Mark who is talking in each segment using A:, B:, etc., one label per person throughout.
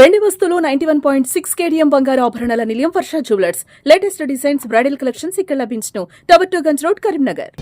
A: వెండి వస్తువులు ninety one point six KDM బంగారు ఆభరణాల నిలయం Varsha jewellers. Latest designs bridal collections ఇక్కడ లభించును. Tower two Ganj road Karimnagar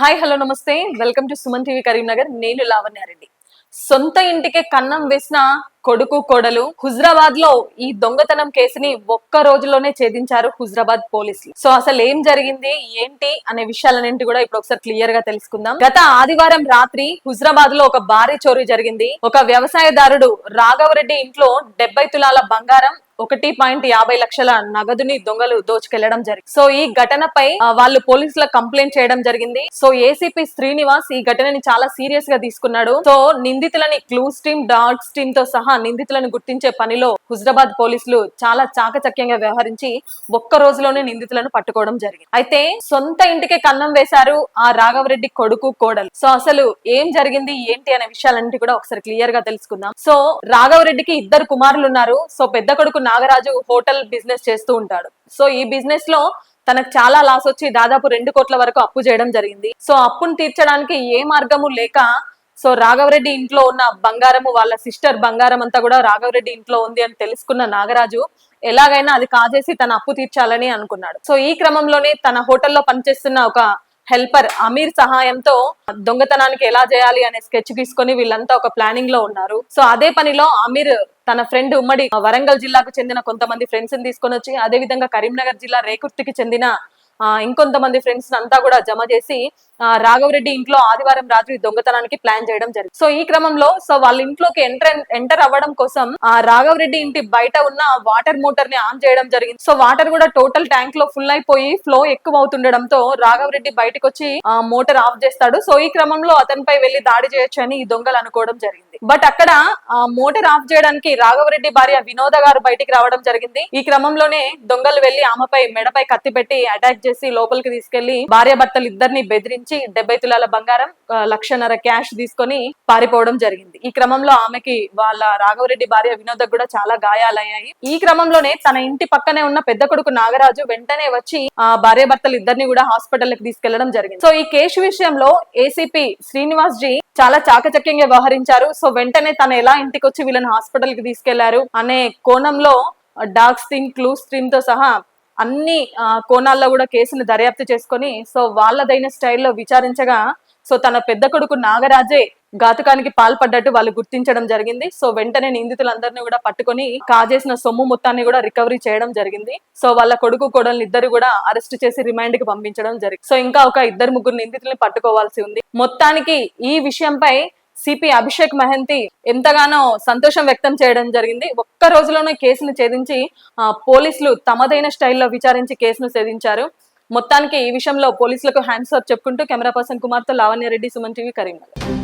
B: hi hello నమస్తే. Welcome to Suman TV Karimnagar. నేను లావణ్యారెడ్డి సొంత ఇంటికే కన్నం వేసిన కొడుకు కొడలు హుజరాబాద్లో ఈ దొంగతనం కేసుని ఒక్క రోజులోనే ఛేదించారు హుజరాబాద్ పోలీసులు. సో అసలు ఏం జరిగింది ఏంటి అనే విషయాలన్నింటి కూడా ఇప్పుడు ఒకసారి క్లియర్గా తెలుసుకుందాం. గత ఆదివారం రాత్రి హుజరాబాద్లో ఒక భారీ చోరీ జరిగింది. ఒక వ్యవసాయదారుడు రాఘవరెడ్డి ఇంట్లో డెబ్బై తులాల బంగారం ఒకటి పాయింట్ యాభై లక్షల నగదుని దొంగలు దోచుకెళ్ళడం జరిగింది. సో ఈ ఘటనపై వాళ్ళు పోలీసులకు కంప్లైంట్ చేయడం జరిగింది. సో ఏసీపీ శ్రీనివాస్ ఈ ఘటనని చాలా సీరియస్గా తీసుకున్నాడు. సో నిందితులని క్లూస్ టీమ్ డాగ్స్ టీమ్తో సహా నిందితులను గుర్తించే పనిలో హుజరాబాద్ పోలీసులు చాలా చాకచక్యంగా వ్యవహరించి ఒక్క రోజులోనే నిందితులను పట్టుకోవడం జరిగింది. అయితే సొంత ఇంటికే కన్నం వేశారు ఆ రాఘవరెడ్డి కొడుకు కోడలు. సో అసలు ఏం జరిగింది ఏంటి అనే విషయాలన్నిటి కూడా ఒకసారి క్లియర్గా తెలుసుకుందాం. సో రాఘవరెడ్డికి ఇద్దరు కుమారులు ఉన్నారు సో పెద్ద కొడుకు నాగరాజు హోటల్ బిజినెస్ చేస్తూ ఉంటాడు. సో ఈ బిజినెస్లో తనకు చాలా లాస్ వచ్చి దాదాపు రెండు కోట్ల వరకు అప్పు చేయడం జరిగింది. సో అప్పును తీర్చడానికి ఏ మార్గము లేక సో రాఘవరెడ్డి ఇంట్లో ఉన్న బంగారము వాళ్ళ సిస్టర్ బంగారం అంతా కూడా రాఘవరెడ్డి ఇంట్లో ఉంది అని తెలుసుకున్న నాగరాజు ఎలాగైనా అది కాజేసి తన అప్పు తీర్చాలని అనుకున్నాడు. సో ఈ క్రమంలోనే తన హోటల్లో పనిచేస్తున్న ఒక హెల్పర్ అమీర్ సహాయంతో దొంగతనానికి ఎలా చేయాలి అనే స్కెచ్ తీసుకొని వీళ్ళంతా ఒక ప్లానింగ్లో ఉన్నారు. సో అదే పనిలో అమీర్ తన ఫ్రెండ్ ఉమ్మడి వరంగల్ జిల్లాకు చెందిన కొంతమంది ఫ్రెండ్స్ని తీసుకొని వచ్చి అదే విధంగా కరీంనగర్ జిల్లా రేకుర్తికి చెందిన ఇంకొంతమంది ఫ్రెండ్స్ అంతా కూడా జమ చేసి రాఘవరెడ్డి ఇంట్లో ఆదివారం రాత్రి దొంగతనానికి ప్లాన్ చేయడం జరిగింది. సో ఈ క్రమంలో సో వాళ్ళ ఇంట్లోకి ఎంటర్ ఎంటర్ అవ్వడం కోసం ఆ రాఘవరెడ్డి ఇంటి బయట ఉన్న వాటర్ మోటార్ని ఆన్ చేయడం జరిగింది. సో వాటర్ కూడా టోటల్ ట్యాంక్లో ఫుల్ అయిపోయి ఫ్లో ఎక్కువ అవుతుండడంతో రాఘవరెడ్డి బయటకు వచ్చి ఆ మోటార్ ఆఫ్ చేస్తాడు. సో ఈ క్రమంలో అతనిపై వెళ్ళి దాడి చేయొచ్చు అని ఈ దొంగలు అనుకోవడం జరిగింది. బట్ అక్కడ ఆ మోటార్ ఆఫ్ చేయడానికి రాఘవరెడ్డి భార్య వినోద గారు బయటికి రావడం జరిగింది. ఈ క్రమంలోనే దొంగలు వెళ్ళి ఆమెపై మెడపై కత్తి పెట్టి అటాక్ చేసి లోపలికి తీసుకెళ్ళి భార్య భర్తలు ఇద్దరిని బెదిరించి డెబ్బై తులాల బంగారం లక్షన్నర క్యాష్ తీసుకొని పారిపోవడం జరిగింది. ఈ క్రమంలో ఆమెకి వాళ్ళ రాఘవరెడ్డి భార్య వినోద కూడా చాలా గాయాలయ్యాయి. ఈ క్రమంలోనే తన ఇంటి పక్కనే ఉన్న పెద్ద కొడుకు నాగరాజు వెంటనే వచ్చి ఆ భార్య భర్తలు ఇద్దరిని కూడా హాస్పిటల్కి తీసుకెళ్ళడం జరిగింది. సో ఈ కేసు విషయంలో ఏసీపీ శ్రీనివాస్ జీ చాలా చాకచక్యంగా వ్యవహరించారు. సో వెంటనే తను ఎలా ఇంటికి వచ్చి వీళ్ళని హాస్పిటల్కి తీసుకెళ్ళారు అనే కోణంలో డార్క్ స్ట్రీమ్ క్లూ స్ట్రీమ్తో సహా అన్ని ఆ, కోణాల్లో కూడా కేసును దర్యాప్తు చేసుకొని సో వాళ్ళదైన స్టైల్లో విచారించగా సో తన పెద్ద కొడుకు నాగరాజే ఘాతుకానికి పాల్పడ్డట్టు వాళ్ళు గుర్తించడం జరిగింది. సో వెంటనే నిందితులందరినీ కూడా పట్టుకొని కాజేసిన సొమ్ము మొత్తాన్ని కూడా రికవరీ చేయడం జరిగింది. సో వాళ్ళ కొడుకు కోడల్ని ఇద్దరు కూడా అరెస్ట్ చేసి రిమాండ్కి పంపించడం జరిగింది. సో ఇంకా ఒక ఇద్దరు ముగ్గురు నిందితుల్ని పట్టుకోవాల్సి ఉంది. మొత్తానికి ఈ విషయంపై సిపి అభిషేక్ మహంతి ఎంతగానో సంతోషం వ్యక్తం చేయడం జరిగింది. ఒక్క రోజులోనే కేసును ఛేదించి పోలీసులు తమదైన స్టైల్లో విచారించి కేసును ఛేదించారు. మొత్తానికి ఈ విషయంలో పోలీసులకు హ్యాండ్స్ ఆఫ్ చెప్పుకుంటూ కెమెరా పర్సన్ కుమార్తో లావణ్యారెడ్డి సుమన్ టీవీ కరీంనగర్.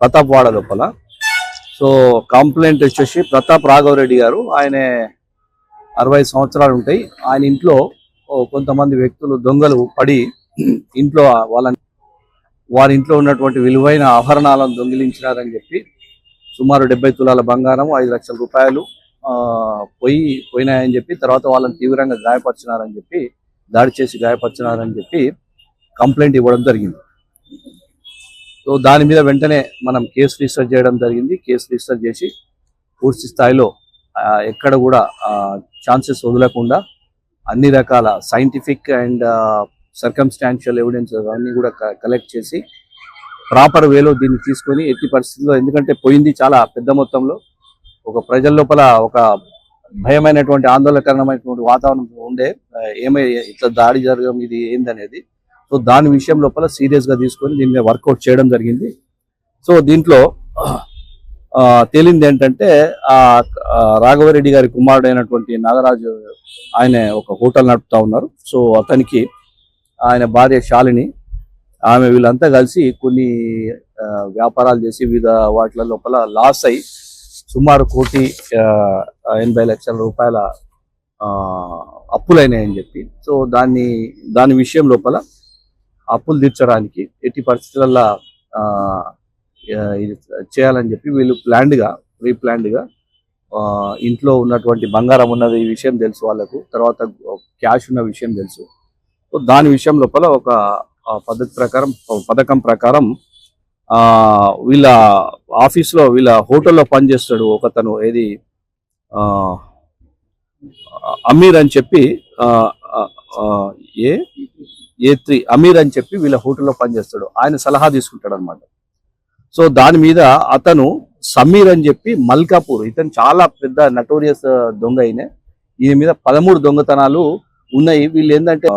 C: ప్రతాప్ వాడ లోపల. సో కంప్లైంట్ వచ్చేసి ప్రతాప్ రాఘవరెడ్డి గారు ఆయన అరవై సంవత్సరాలు ఉంటాయి. ఆయన ఇంట్లో కొంతమంది వ్యక్తులు దొంగలు పడి ఇంట్లో వాళ్ళ వారి ఇంట్లో ఉన్నటువంటి విలువైన ఆభరణాలను దొంగిలించినారని చెప్పి సుమారు డెబ్బై తులాల బంగారం ఐదు లక్షల రూపాయలు ఆ, పోయి పోయినాయని చెప్పి తర్వాత వాళ్ళని తీవ్రంగా గాయపరిచినారని చెప్పి దాడి చేసి గాయపరిచినారని చెప్పి కంప్లైంట్ ఇవ్వడం జరిగింది. సో దాని మీద వెంటనే మనం కేసు రిజిస్టర్ చేయడం జరిగింది. కేసు రిజిస్టర్ చేసి పూర్తి స్థాయిలో ఎక్కడ కూడా ఛాన్సెస్ వదలకుండా అన్ని రకాల సైంటిఫిక్ అండ్ సర్కమ్స్టాన్షియల్ ఎవిడెన్స్ అవన్నీ కూడా కలెక్ట్ చేసి ప్రాపర్ వేలో దీన్ని తీసుకొని ఎట్టి పరిస్థితుల్లో ఎందుకంటే పోయింది చాలా పెద్ద మొత్తంలో. ఒక ప్రజల లోపల ఒక భయమైనటువంటి ఆందోళనకరమైనటువంటి వాతావరణం ఉండే ఏమై ఇట్లా దాడి జరగడం ఇది ఏందనేది సో దాని విషయం లోపల సీరియస్గా తీసుకొని దీన్ని వర్కౌట్ చేయడం జరిగింది. సో దీంట్లో తేలింది ఏంటంటే ఆ రాఘవరెడ్డి గారి కుమారుడు అయినటువంటి నాగరాజు ఆయన ఒక హోటల్ నడుపుతా ఉన్నారు. సో అతనికి ఆయన భార్య శాలిని ఆమె వీళ్ళంతా కలిసి కొన్ని వ్యాపారాలు చేసి వివిధ వాటి లోపల లాస్ అయి సుమారు కోటి ఎనభై లక్షల రూపాయల ఆ, అప్పులైనాయని చెప్పి. సో దాన్ని దాని విషయం లోపల అప్పులు తీర్చడానికి ఎట్టి పరిస్థితులలో ఆ, చేయాలని చెప్పి వీళ్ళు ప్లాన్డ్గా ప్రీ ప్లాన్డ్గా ఇంట్లో ఉన్నటువంటి బంగారం ఉన్నది ఈ విషయం తెలుసు వాళ్ళకు తర్వాత క్యాష్ ఉన్న విషయం తెలుసు. సో దాని విషయం లోపల ఒక పద్ధతి ప్రకారం పథకం ప్రకారం ఆ వీళ్ళ ఆఫీస్లో వీళ్ళ హోటల్లో పనిచేస్తాడు ఒకతను ఏది ఆ, అమీర్ అని చెప్పి ఏ? ఏ త్రీ అమీర్ అని చెప్పి వీళ్ళ హోటల్లో పనిచేస్తాడు. ఆయన సలహా తీసుకుంటాడు అనమాట సో దాని మీద అతను సమీర్ అని చెప్పి మల్కాపూర్ ఇతను చాలా పెద్ద నటోరియస్ దొంగ అయిన ఈయన మీద పదమూడు దొంగతనాలు ఉన్నాయి. వీళ్ళు ఏంటంటే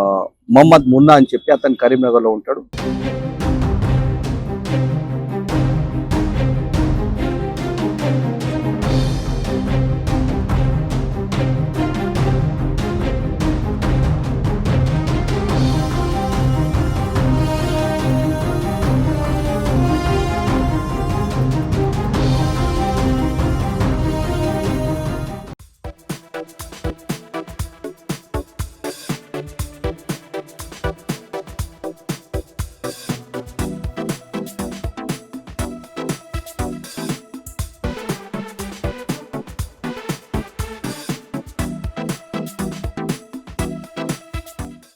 C: మొహమ్మద్ మున్నా అని చెప్పి అతను కరీంనగర్లో ఉంటాడు.